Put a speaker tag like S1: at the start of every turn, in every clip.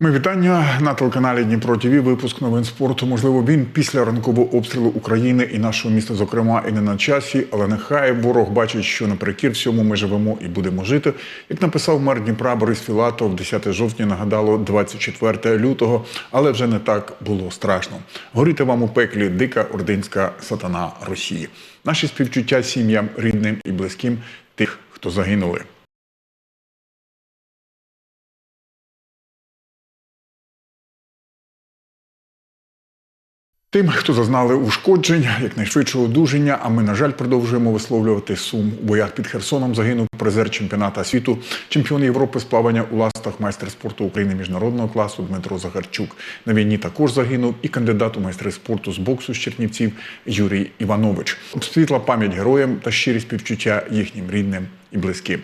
S1: Ми вітання на телеканалі Дніпро ТВ. Випуск новин спорту. Можливо, він після ранкового обстрілу України і нашого міста, зокрема, і не на часі, але нехай ворог бачить, що наперекір всьому ми живемо і будемо жити. Як написав мер Дніпра Борис Філатов, 10 жовтня нагадало 24 лютого, але вже не так було страшно. Горіти вам у пеклі дика ординська сатана Росії. Наші співчуття сім'ям, рідним і близьким тих, хто загинули. Тим, хто зазнали ушкоджень, якнайшвидшого одужання, а ми, на жаль, продовжуємо висловлювати сум. У боях під Херсоном загинув призер чемпіоната світу, чемпіон Європи з плавання у ластах, майстер спорту України міжнародного класу Дмитро Загарчук. На війні також загинув і кандидат у майстри спорту з боксу з Чернівців Юрій Іванович. Світла пам'ять героям та щирі співчуття їхнім рідним і близьким.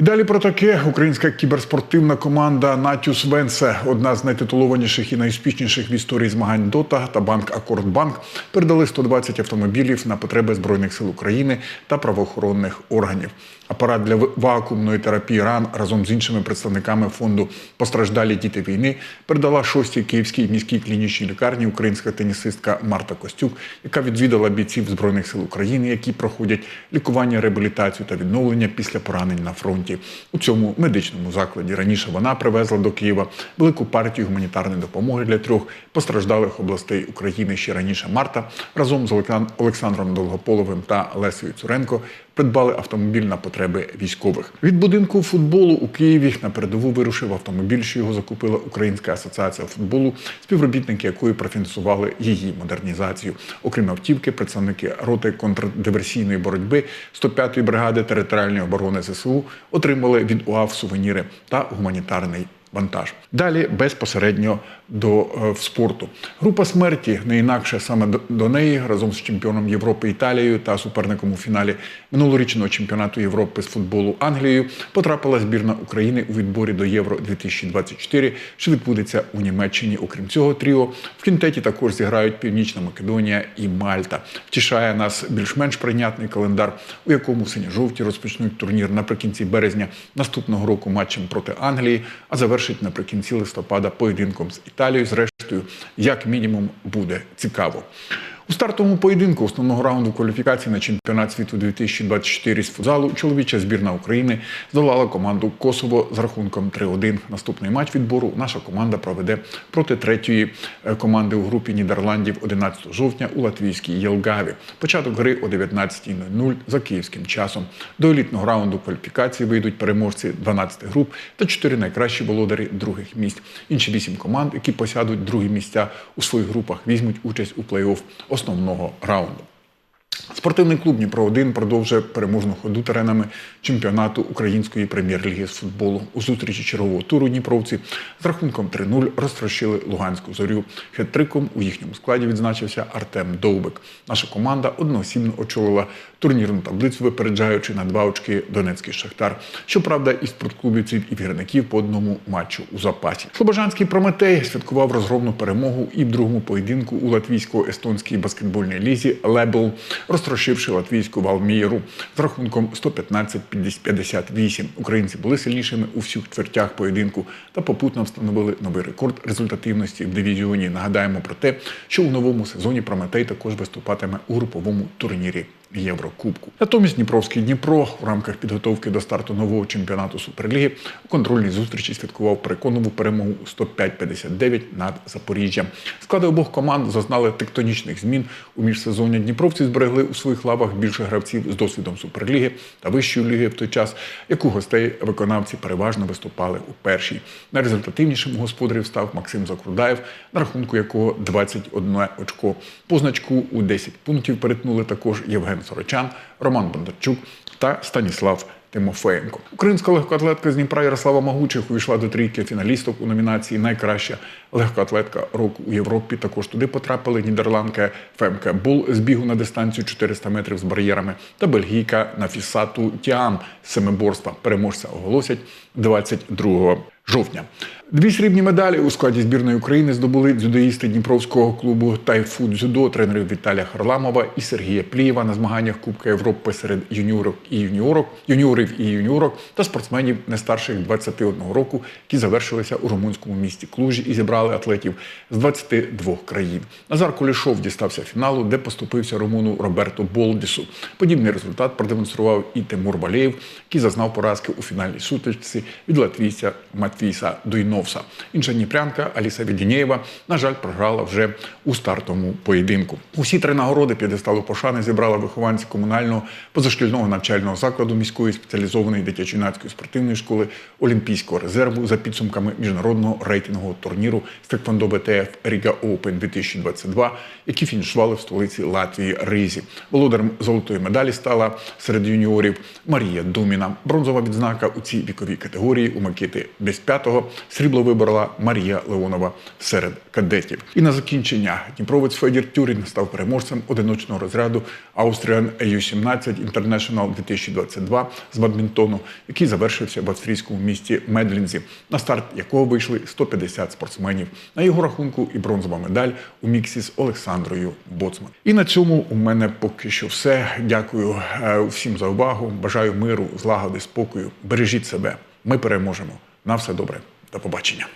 S1: І далі про таке українська кіберспортивна команда Натюс Венсе, одна з найтитулованіших і найуспішніших в історії змагань Дота та банк Акордбанк, передали 120 автомобілів на потреби збройних сил України та правоохоронних органів. Апарат для вакуумної терапії ран разом з іншими представниками фонду Постраждалі діти війни передала шостій київській міській клінічній лікарні українська тенісистка Марта Костюк, яка відвідала бійців збройних сил України, які проходять лікування, реабілітацію та відновлення після поранень на фронті. У цьому медичному закладі раніше вона привезла до Києва велику партію гуманітарної допомоги для трьох постраждалих областей України. Ще раніше Марта разом з Олександром Долгополовим та Лесею Цуренко придбали автомобіль на потреби військових. Від будинку футболу у Києві на передову вирушив автомобіль, що його закупила Українська асоціація футболу, співробітники якої профінансували її модернізацію. Окрім автівки, представники роти контрдиверсійної боротьби 105-ї бригади територіальної оборони ЗСУ отримали від УАВ сувеніри та гуманітарний вантаж. Далі безпосередньо до е, спорту. Група смерті не інакше саме до, неї разом з чемпіоном Європи Італією та суперником у фіналі минулорічного чемпіонату Європи з футболу Англією потрапила збірна України у відборі до Євро 2024, що відбудеться у Німеччині. Окрім цього, тріо в кінтеті також зіграють Північна Македонія і Мальта. Втішає нас більш-менш прийнятний календар, у якому сині-жовті розпочнуть турнір наприкінці березня наступного року матчем проти Англії, а завершить наприкінці листопада поєдинком з Італією. Зрештою, як мінімум, буде цікаво. У стартовому поєдинку основного раунду кваліфікації на чемпіонат світу 2024 з футзалу чоловіча збірна України здолала команду Косово з рахунком 3-1. Наступний матч відбору наша команда проведе проти третьої е, команди у групі Нідерландів 11 жовтня у латвійській Єлгаві. Початок гри о 19.00 за київським часом. До елітного раунду кваліфікації вийдуть переможці 12 груп та 4 найкращі володарі других місць. Інші 8 команд, які посядуть другі місця у своїх групах, візьмуть участь у плей-офф основного раунду. Спортивний клуб Дніпро 1 продовжує переможну ходу теренами чемпіонату Української прем'єр-ліги з футболу. У зустрічі чергового туру Дніпровці з рахунком 3-0 розтрощили Луганську зорю. Хет-триком у їхньому складі відзначився Артем Довбик. Наша команда одноосібно очолила турнірну таблицю, випереджаючи на два очки Донецький Шахтар. Щоправда, і спортклубівців і вірників по одному матчу у запасі. Слобожанський Прометей святкував розгромну перемогу і в другому поєдинку у латвійсько-естонській баскетбольній лізі Лебел розтрощивши латвійську Валміру з рахунком 115-58. Українці були сильнішими у всіх чвертях поєдинку та попутно встановили новий рекорд результативності в дивізіоні. Нагадаємо про те, що у новому сезоні Прометей також виступатиме у груповому турнірі. Єврокубку. Натомість Дніпровський Дніпро у рамках підготовки до старту нового чемпіонату Суперліги у контрольній зустрічі святкував переконливу перемогу 105-59 над Запоріжжям. Склади обох команд зазнали тектонічних змін у міжсезоння. Дніпровці зберегли у своїх лавах більше гравців з досвідом Суперліги та Вищої ліги в той час, як у гостей виконавці переважно виступали у першій. Найрезультативнішим господарів став Максим Закрудаєв, на рахунку якого 21 очко. Позначку у 10 пунктів перетнули також Євген. Сорочан, Роман Бондарчук та Станіслав Тимофеєнко. Українська легкоатлетка з Дніпра Ярослава Магучих увійшла до трійки фіналісток у номінації Найкраща легкоатлетка року у Європі. Також туди потрапили нідерландка Фемке Бул з бігу на дистанцію 400 метрів з бар'єрами та бельгійка Нафісату Тіам з семиборства. Переможця оголосять 22 жовтня. Дві срібні медалі у складі збірної України здобули дзюдоїсти Дніпровського клубу Тайфуд дзюдо тренерів Віталія Харламова і Сергія Плієва на змаганнях Кубка Європи серед юніорок і юніорок, юніорів і юніорок та спортсменів не старших 21 року, які завершилися у румунському місті Клужі і зібрали атлетів з 22 країн. Назар Кулішов дістався фіналу, де поступився румуну Роберту Болдісу. Подібний результат продемонстрував і Тимур Балєєв, який зазнав поразки у фінальній сутичці від латвійця Матвійса Дуйновса. Інша дніпрянка Аліса Відінєєва, на жаль, програла вже у стартовому поєдинку. Усі три нагороди п'єдесталу пошани зібрала вихованці комунального позашкільного навчального закладу міської спеціалізованої дитячо-юнацької спортивної школи Олімпійського резерву за підсумками міжнародного рейтингового турніру з Теквондо БТФ Ріга Оупен 2022, які фінішували в столиці Латвії Ризі. Володарем золотої медалі стала серед юніорів Марія Думіна. Бронзова відзнака у цій віковій категорії у макети без п'ятого. Срібло виборола Марія Леонова серед кадетів. І на закінчення Дніпровець Федір Тюрін став переможцем одиночного розряду Austrian U17 International 2022 з бадмінтону, який завершився в австрійському місті Медлінзі, на старт якого вийшли 150 спортсменів. На його рахунку і бронзова медаль у міксі з Олександрою Боцман. І на цьому у мене поки що все. Дякую е, всім за увагу. Бажаю миру, злагоди, спокою. Бережіть себе. Ми переможемо. На все добре. До побачення.